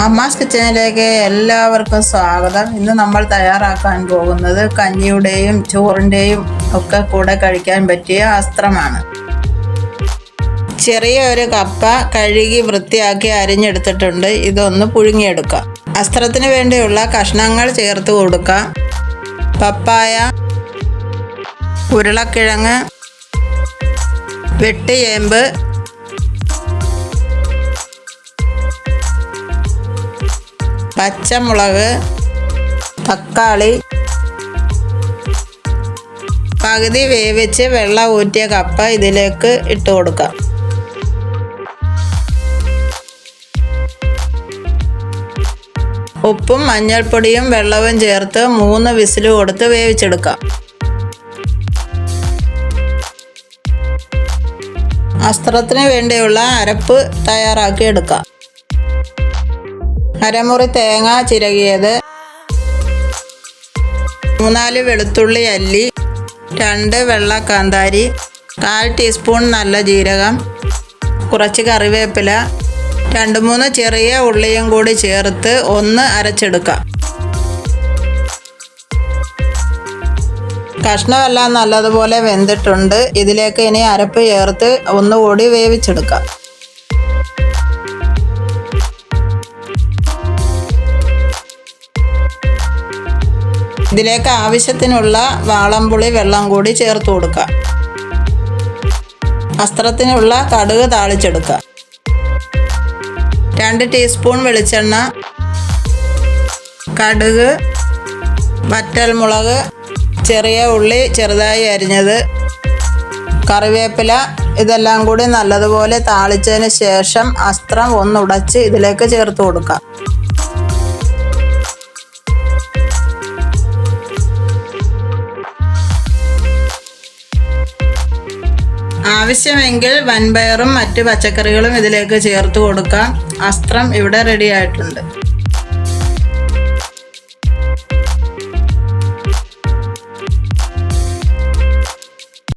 അമ്മാസ് കിച്ചണിലേക്ക് എല്ലാവർക്കും സ്വാഗതം. ഇന്ന് നമ്മൾ തയ്യാറാക്കാൻ പോകുന്നത് കഞ്ഞിയുടെയും ചോറിന്റെയും ഒക്കെ കൂടെ കഴിക്കാൻ പറ്റിയ അസ്ത്രമാണ്. ചെറിയ ഒരു കപ്പ കഴുകി വൃത്തിയാക്കി അരിഞ്ഞെടുത്തിട്ടുണ്ട്. ഇതൊന്ന് പുഴുങ്ങിയെടുക്കാം. അസ്ത്രത്തിന് വേണ്ടിയുള്ള കഷ്ണങ്ങൾ ചേർത്ത് കൊടുക്കാം. പപ്പായ ഉരുളക്കിഴങ്ങ് വെട്ടിയേമ്പ് പച്ചമുളക് തക്കാളി പകുതി വേവിച്ച് വെള്ളം ഊറ്റിയ കപ്പ ഇതിലേക്ക് ഇട്ട് കൊടുക്കാം. ഉപ്പും മഞ്ഞൾപ്പൊടിയും വെള്ളവും ചേർത്ത് മൂന്ന് വിസിൽ കൊടുത്ത് വേവിച്ചെടുക്കാം. അസ്ത്രത്തിന് വേണ്ടിയുള്ള അരപ്പ് തയ്യാറാക്കി എടുക്കാം. അരമുറി തേങ്ങ ചിരകിയത്. മൂന്നാൽ വെളുത്തുള്ളി അല്ലി രണ്ട് വെള്ള കാന്താരി കാൽ ടീസ്പൂൺ നല്ല ജീരകം കുറച്ച് കറിവേപ്പില രണ്ട് മൂന്ന് ചെറിയ ഉള്ളിയും കൂടി ചേർത്ത് ഒന്ന് അരച്ചെടുക്കാം. കഷ്ണമെല്ലാം നല്ലതുപോലെ വെന്തിട്ടുണ്ട്. ഇതിലേക്ക് ഇനി അരപ്പ് ചേർത്ത് ഒന്നുകൂടി വേവിച്ചെടുക്കാം. ഇതിലേക്ക് ആവശ്യത്തിനുള്ള വാളംപുളി വെള്ളം കൂടി ചേർത്ത് കൊടുക്കുക. വസ്ത്രത്തിനുള്ള കടുക് താളിച്ചെടുക്കുക. രണ്ട് ടീസ്പൂൺ വെളിച്ചെണ്ണ കടുക് വറ്റൽമുളക് ചെറിയ ഉള്ളി ചെറുതായി അരിഞ്ഞത് കറിവേപ്പില ഇതെല്ലാം കൂടി നല്ലതുപോലെ താളിച്ചതിന് ശേഷം അസ്ത്രം ഒന്നുടച്ച് ഇതിലേക്ക് ചേർത്ത് കൊടുക്കാം ആവശ്യമെങ്കിൽ വൻപയറും മറ്റ് പച്ചക്കറികളും ഇതിലേക്ക് ചേർത്ത് കൊടുക്കാം. അസ്ത്രം ഇവിടെ റെഡി ആയിട്ടുണ്ട്.